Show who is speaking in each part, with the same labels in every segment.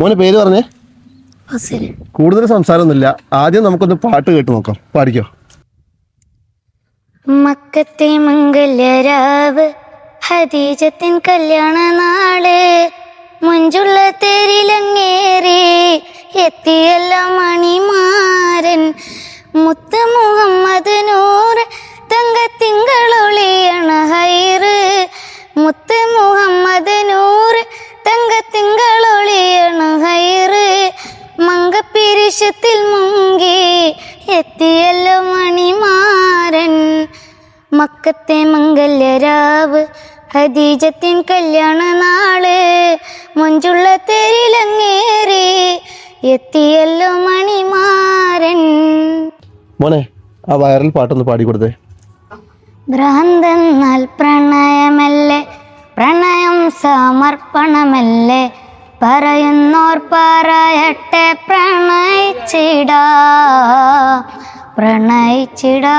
Speaker 1: മോനെ പേര് പറഞ്ഞേ. കൂടുതൽ സംസാരമൊന്നുമില്ല. ആദ്യം നമുക്കൊന്ന് പാട്ട് കേട്ട് നോക്കാം. പാടിക്കോ?
Speaker 2: മക്കത്തെ മംഗല്യരാവ് ഹദീജത്തിൻ കല്യാണ നാൾ മുഞ്ചുള്ള തേരിലങ്ങേറി എത്തിയല്ല മണിമാരൻ മുത്ത മുഹമ്മദ് നൂറ് തങ്കത്തിങ്കളൊളിയണ മക്കത്തെ മംഗല്യരാവ് ഹദീജത്തിൻ കല്യാണ നാൾ മുഞ്ചുള്ള തെരിലങ്ങേറി എത്തിയല്ലോ മണിമാരൻ.
Speaker 1: മോനെ ആ വയറിൽ പാട്ടൊന്ന് പാടി പാടിക്കൊടുത്തേ.
Speaker 2: ഭ്രാന്തെന്നാൽ പ്രണയമല്ലേ പ്രണയം സമർപ്പണമല്ലേ പറയുന്നോർ പറയട്ടെ പ്രണയിച്ചിടാ പ്രണയിച്ചിടാ.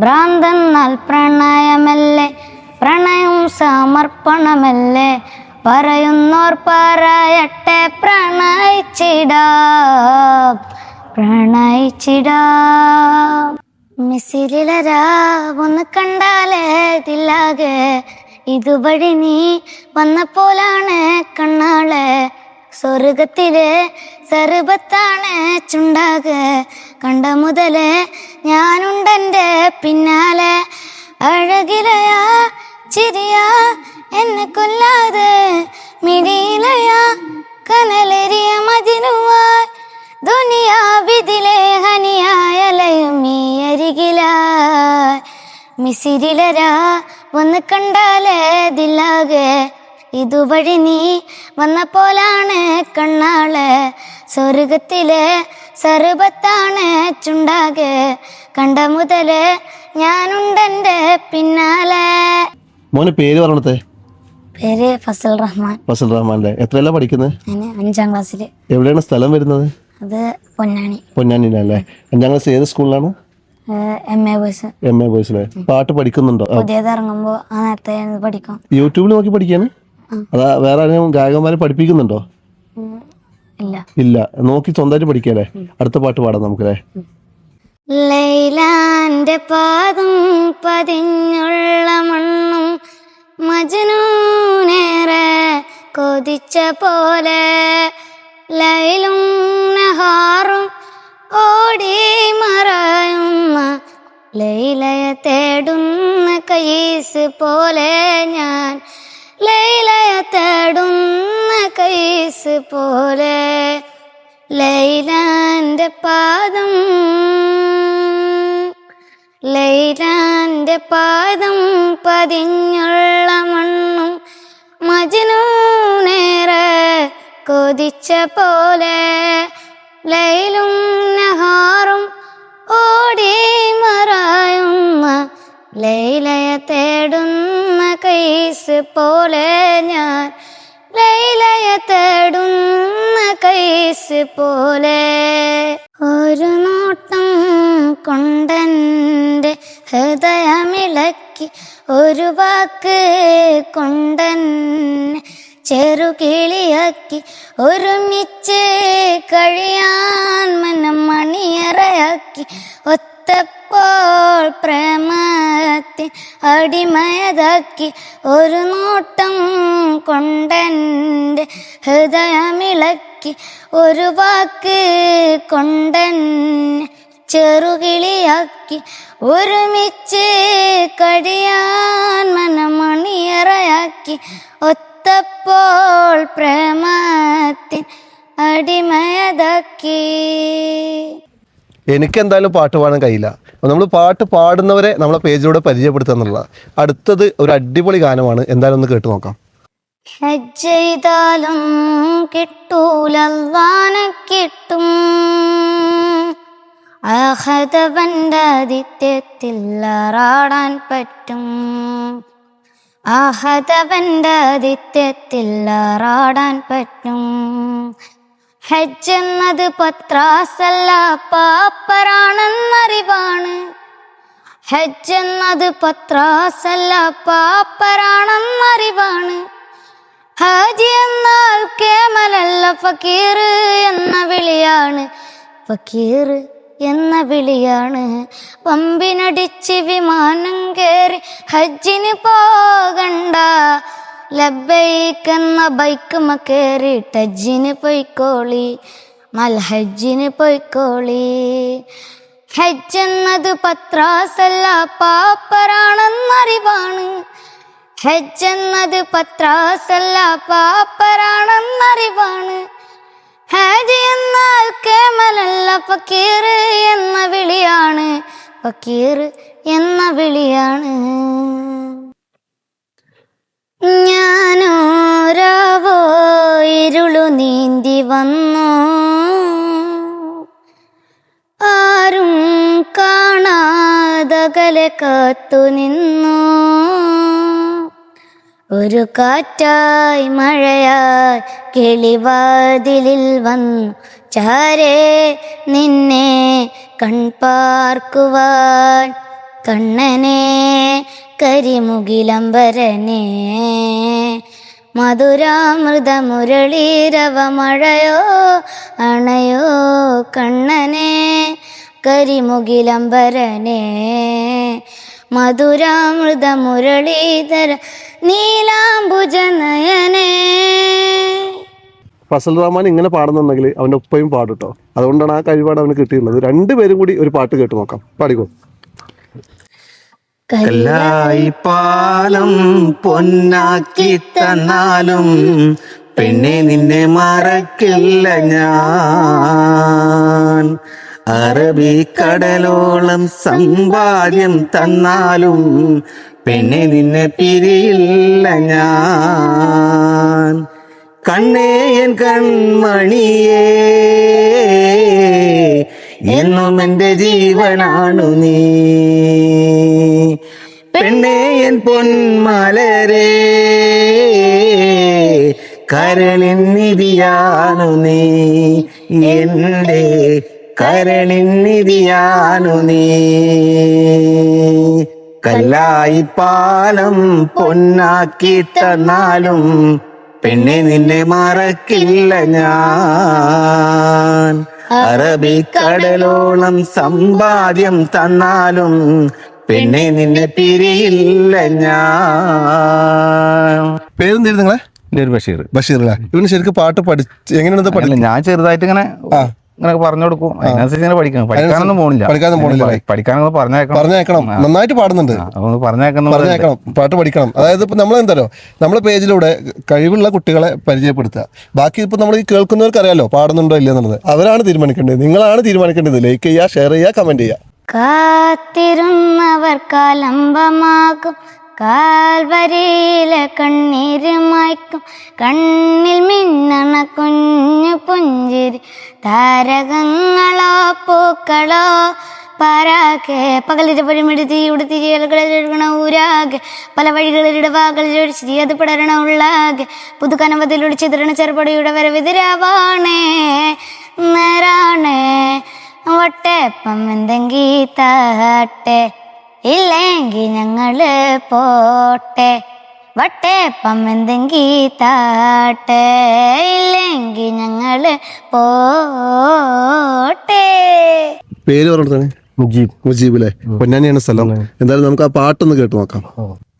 Speaker 2: ഭ്രാന്തെന്നാൽ പ്രണയമല്ലേ? പ്രണയം സമർപ്പണമല്ലേ? പറയുന്നോർ പറയട്ടെ പ്രണയിച്ചിടാ. പ്രണയിച്ചിടാ. മിസിലിലരാ ഒന്ന് കണ്ടാലേ ഇതില്ലാകെ ഇതുവഴി നീ വന്നപ്പോലാണ് കണ്ണാളെ. സ്വർഗത്തിലെ സർബത്താണ് ചുണ്ടാകെ. കണ്ട മുതൽ ഞാനുണ്ടെന്റെ പിന്നാലെ. അഴകിലയാ ചിരിയാ എന്നെ കൊല്ലാതെ. മിടിയിലയാ കനലെറിയ മതിനുവായി ദുനിയാവിതിലെ ഹനിയായലയും ഈ അരികിലായി. മിസിരിലരാ ഒന്ന് കണ്ടാലേ ദില്ലാകെ ഇതുവഴി നീ വന്ന പോലാണ് കണ്ണാൾ. സ്വർഗത്തിലെ സർവത്താണ് ചുണ്ടാകെ. കണ്ട മുതൽ ഞാനുണ്ടെന്റെ പിന്നാലെ.
Speaker 1: മോന് പേര് പറഞ്ഞത്തെ
Speaker 2: പേര് ഫസൽ റഹ്മാൻ.
Speaker 1: ഫസൽ റഹ്മാൻ എത്രയല്ല പഠിക്കുന്നത്
Speaker 2: അഞ്ചാം ക്ലാസ്സിൽ.
Speaker 1: എവിടെയാണ് സ്ഥലം വരുന്നത്?
Speaker 2: അത് പൊന്നാനി.
Speaker 1: പൊന്നാനിയിലല്ലേ അഞ്ചാം ക്ലാസ് ഏത് സ്കൂളിലാണ്?
Speaker 2: M A boys.
Speaker 1: പാട്ട് പഠിക്കുന്നുണ്ടോ?
Speaker 2: പുതിയത് ഇറങ്ങുമ്പോൾ ആ നേരത്തെ പഠിക്കും.
Speaker 1: യൂട്യൂബിൽ നോക്കി പഠിക്കാന്? അതാ വേറെ ആരെങ്കിലും ഗായകന്മാരെ പഠിപ്പിക്കുന്നുണ്ടോ?
Speaker 2: ഇല്ല.
Speaker 1: ഇല്ല. നോക്കി സ്വന്തമായിട്ട് പഠിക്കല്ലേ? അടുത്ത പാട്ട് പാടാം നമുക്കല്ലേ?
Speaker 2: ലൈലാന്റെ പാദം പതിഞ്ഞുള്ള മണ്ണും മജനൂനേറെ കൊതിച്ച പോലെ ലൈലും നഹാറും ഓടി മറയുന്ന ലൈലയെ തേടുന്ന കൈസ് പോലെ ഞാൻ ലൈലയെ തേടുന്ന കൈസ് പോലെ ലൈലാന്റെ പാദം ലൈലാന്റെ പാദം പതിഞ്ഞുള്ള മണ്ണും മജനൂനേറെ കൊതിച്ച പോലെ ലൈലും നഹാറും ഓടി മറയുന്ന തേടുന്ന കൈസ് പോലെ ഞാൻ ലൈലയെ തേടുന്ന കൈസ് പോലെ. ഒരു നോട്ടം കൊണ്ടെന്റെ ഹൃദയമിളക്കി ഒരു വാക്ക് കൊണ്ടെന്നെ ചെറുകിളിയാക്കി ഒരുമിച്ച് കഴിയാൻ മനം മണിയറയാക്കി ഒത്തപ്പോൾ പ്രേമത്തിൻ അടിമയതാക്കി ഒരു നോട്ടം കൊണ്ടെന്റെ ഹൃദയമിളക്കി ഒരു വാക്ക് കൊണ്ടെന്നെ ചെറുകിളിയാക്കി ഒരുമിച്ച് കടിയാൻ മനമണിയറയാക്കി ഒത്തപ്പോൾ പ്രേമത്തിൻ അടിമയതാക്കി.
Speaker 1: എനിക്ക് എന്തായാലും പാട്ട് പാടാൻ കഴിയില്ല. നമ്മൾ പാട്ട് പാടുന്നവരെ നമ്മളെ പേജിലൂടെ പരിചയപ്പെടുത്തുക എന്നുള്ളതാണ്. അടുത്തത് ഒരു അടിപൊളി ഗാനമാണ്. എന്തായാലും ഒന്ന് കേട്ട് നോക്കാം.
Speaker 2: ഹജ്ജ് ചെയ്താലും കിട്ടൂലവാന കിട്ടും. ആഹതവന്റെ ആദിത്യത്തിൽ ആറാടാൻ പറ്റും. ആഹതവന്റെ ആദിത്യത്തിൽ ആറാടാൻ പറ്റും. ഹജ്ജ് എന്നത് പത്രാസല്ല പാപ്പരാണെന്നറിവാണ്. ഹജ്ജ് എന്നത് പത്രാസല്ല പാപ്പരാണെന്നറിവാണ്. ഹാജി എന്നാൽ കേമലല്ല ഫക്കീർ എന്ന വിളിയാണ്. ഫക്കീർ എന്ന വിളിയാണ്. പമ്പിനടിച്ച് വിമാനം കയറി ഹജ്ജിന് പോകണ്ട. ലബൈക്ക് എന്ന ബൈക്കുമ കയറി ഹജ്ജിന് പൊയ്ക്കോളി മൽഹജ്ജിന് പൊയ്ക്കോളി. ഹജ്ജ് എന്നത് പത്രാസല്ല പാപ്പരാണെന്നറിവാണ്. ഹജ്ജ് എന്നത് പത്രാസല്ല പാപ്പരാണെന്നറിവാണ്. ഹാജി എന്നാൽ കേമലല്ല ഫക്കീർ എന്ന വിളിയാണ്. ഫക്കീർ എന്ന വിളിയാണ്. കാത്തു നിന്നു. ഒരു കാറ്റായി മഴയായി കിളിവാതിലിൽ വന്നു. ചാരേ നിന്നെ കൺപാർക്കുവാൻ കണ്ണനെ കരിമുകിലംബരനെ. മധുരാമൃത മുരളീരവ മഴയോ അണയോ കണ്ണനെ കരിമുകിലമ്പരനെ മധുരാമൃത മുരളീധര നീലാംബുജനയനേ.
Speaker 1: ഫസൽ റഹ്മാൻ ഇങ്ങനെ പാടുന്നുണ്ടെങ്കിൽ അവന്റെ ഉപ്പയും പാടും കേട്ടോ അതുകൊണ്ടാണ് ആ കഴിവാണ് അവന് കിട്ടിയിട്ടുള്ളത്. രണ്ടുപേരും കൂടി ഒരു പാട്ട് കേട്ട് നോക്കാം. പാടിക്കോ.
Speaker 3: കല്ലായി പാലം പൊന്നാക്കി തന്നാലും പെണ്ണെ നിന്നെ മറക്കില്ല ഞാൻ. അറബിക്കടലോളം സമ്പാദ്യം തന്നാലും പെണ്ണെ നിന്നെ പിരിയില്ല ഞാൻ. കണ്ണേയൻ കൺമണിയേ എന്നും എന്റെ ജീവനാണു നീ. പെണ്ണേയൻ പൊന്മലരേ കരളിൻ നിധിയാണു നീ. എന്റെ കരളിൻ നിധിയാണു നീ. കല്ലായി പാലം പൊന്നാക്കി തന്നാലും പെണ്ണെ നിന്നെ മറക്കില്ല ഞാൻ. അറബി കടലോളം സമ്പാദ്യം തന്നാലും പെണ്ണെ നിന്നെ പിരിയില്ല ഞാൻ.
Speaker 1: പേരെന്തിരുന്നു നിങ്ങളെ?
Speaker 3: ബഷീർ
Speaker 1: ബഷീർ അല്ലേ? ഇവന് ശരിക്കും പാട്ട് പഠിച്ച് എങ്ങനെയാണ് ഇത് പഠി
Speaker 3: അല്ല, ഞാൻ ചെറുതായിട്ട് ഇങ്ങനെ ഇങ്ങനെ പറഞ്ഞു കൊടുക്കും. അതിനനുസരിച്ച് ഇങ്ങനെ പഠിക്കണം. പഠിക്കാനൊന്നും പോണില്ല.
Speaker 1: പഠിക്കാനൊന്നും പോണില്ല.
Speaker 3: പഠി- പഠിക്കാനൊന്നും പറഞ്ഞേക്കണം
Speaker 1: പറഞ്ഞേക്കണം നന്നായിട്ട് പാടുന്നുണ്ട്.
Speaker 3: അതൊന്ന് പറഞ്ഞേക്കണം
Speaker 1: പറഞ്ഞേക്കണം പാട്ട് പഠിക്കണം. അതായത് ഇപ്പൊ നമ്മൾ എന്തായാലും നമ്മളെ പേജിലൂടെ കഴിവുള്ള കുട്ടികളെ പരിചയപ്പെടുത്തുക. ബാക്കി ഇപ്പൊ നമ്മൾ ഈ കേൾക്കുന്നവർക്ക് അറിയാലോ പാടുന്നുണ്ടോ ഇല്ല എന്നുള്ളത്. അവരാണ് തീരുമാനിക്കേണ്ടത്. നിങ്ങളാണ് തീരുമാനിക്കേണ്ടത്. ലൈക്ക് ചെയ്യുക ഷെയർ ചെയ്യുക കമന്റ് ചെയ്യുക.
Speaker 2: കാത്തിരുന്നവർ കാലംബമാകും കാൽവരിയിലെ കണ്ണീര് മായ്ക്കും. കണ്ണിൽ മിന്നണ കുഞ്ഞു പുഞ്ചിരി. താരകങ്ങളോ പൂക്കളോ പരാകെ പകലിന്റെ പഴിമെടുത്തി ഉടുത്തി ഊരാകെ പല വഴികളിലൂടെ വാകളിലൊഴിച്ചിരി അത് പടരണ ഉള്ളാകെ. പുതുക്കനവതിലൊടി ചിതരണ ചെറുപടിയുടെ വരവിതിരാവാണേ നേരാണേ. വട്ടേപ്പം എന്തെങ്കി താട്ടെ. ഇല്ലെങ്കി ഞങ്ങൾ പോട്ടെ. വട്ടേപ്പം എന്തെങ്കി താട്ടെ. ഇല്ലെങ്കി ഞങ്ങൾ പോട്ടെ.
Speaker 1: പേര് പറഞ്ഞേ മുജീബ്. മുജീബ് അല്ലേ പൊന്നാനിയാണ് സ്ഥലം. എന്തായാലും നമുക്ക് ആ പാട്ടൊന്ന് കേട്ട് നോക്കാം.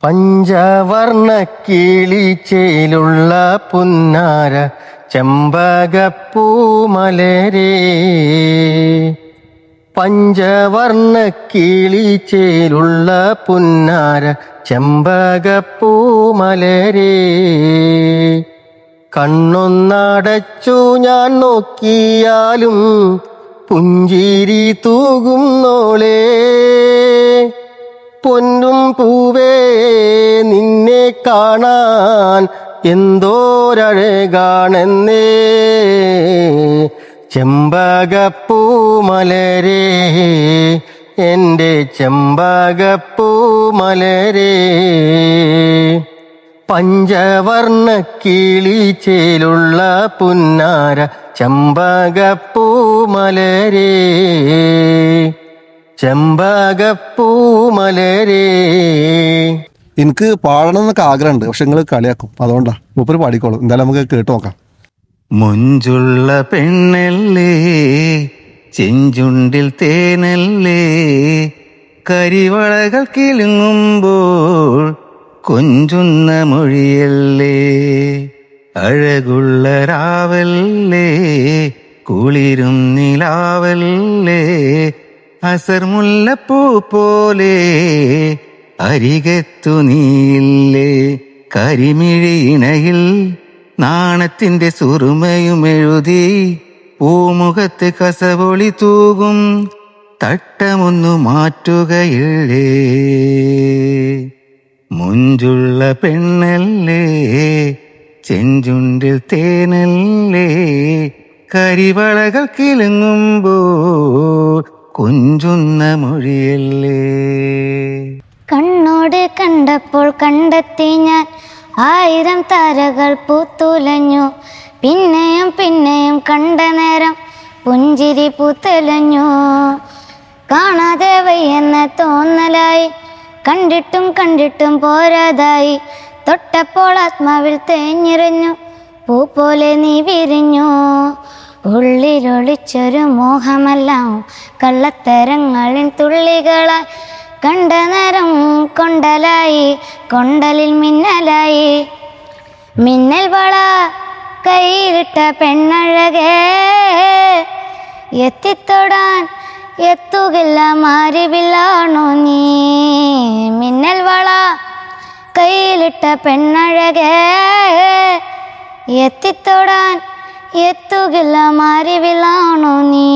Speaker 4: പഞ്ചവർണ കിളിച്ചേലുള്ള പുന്നാര ചെമ്പകപ്പൂമലരേ പഞ്ചവർണ കിളിച്ചേലുള്ള പുന്നാര ചെമ്പകപ്പൂമലരേ കണ്ണൊന്നടച്ചു ഞാൻ നോക്കിയാലും പുഞ്ചിരി തൂകുന്നോളേ പൊന്നും പൂവേ നിന്നെ കാണാൻ എന്തോരഴകാണെന്നേ. ചെമ്പകപ്പൂമലരേ എന്റെ ചെമ്പകപ്പൂമലരേ. പഞ്ചവർണ കിളിച്ചേലുള്ള പുന്നാര ചെമ്പകപ്പൂമലരേ. ചെമ്പകപ്പൂമലരേ.
Speaker 1: എനിക്ക് പാടണം എന്നൊക്കെ ആഗ്രഹമുണ്ട് പക്ഷെ നിങ്ങൾ കളിയാക്കും. അതുകൊണ്ടാണ് മൂപ്പര് പാടിക്കോളും. എന്തായാലും നമുക്ക് കേട്ട് നോക്കാം.
Speaker 5: മുഞ്ചുള്ള പെണ്ണല്ലേ ചെഞ്ചുണ്ടിൽ തേനല്ലേ. കരിവളകൾ കിലുങ്ങുമ്പോൾ കൊഞ്ചുന്ന മൊഴിയല്ലേ. അഴകുള്ള രാവല്ലേ കുളിരും നിലാവല്ലേ. അസർ മുല്ലപ്പൂ പോലെ അരികത്തു നീയില്ലേ കരിമിഴിയിണയിൽ നാണത്തിന്റെ സുറുമയും എഴുതി പൂമുഖത്ത് കസവൊളി തൂകും. തട്ടമൊന്നു മാറ്റുകയില്ലേ? മുഞ്ചുള്ള പെണ്ണല്ലേ? ചെഞ്ചുണ്ടിൽ തേനല്ലേ? കരിവളകൾ കിലുങ്ങുമ്പോൾ കൊഞ്ചുന്ന മൊഴിയല്ലേ?
Speaker 2: കണ്ണോട് കണ്ടപ്പോൾ കണ്ടെത്തി ഞാൻ ആയിരം താരകൾ പൂത്തുലഞ്ഞു. പിന്നെയും പിന്നെയും കണ്ട നേരം പുഞ്ചിരി പൂത്തലഞ്ഞു. കാണാതെ വയ്യെന്ന തോന്നലായി. കണ്ടിട്ടും കണ്ടിട്ടും പോരാതായി. തൊട്ടപ്പോൾ ആത്മാവിൽ തേഞ്ഞിറഞ്ഞു. പൂ പോലെ നീ വിരിഞ്ഞു. ഉള്ളിലൊളിച്ചൊരു മോഹമെല്ലാം കള്ളത്തരങ്ങളിൽ തുള്ളികളായി. കണ്ട നേരം കൊണ്ടലായി കൊണ്ടലിൽ മിന്നലായി. മിന്നൽ വള കയ്യിലിട്ട പെണ്ണഴകേ എത്തിത്തൊടാൻ എത്തുകില്ല മാരിവില്ലാണോ നീ? മിന്നൽ വള കയ്യിലിട്ട പെണ്ണഴകേ എത്തിത്തൊടാൻ എത്തുകില്ല മാരിവില്ലാണോ നീ?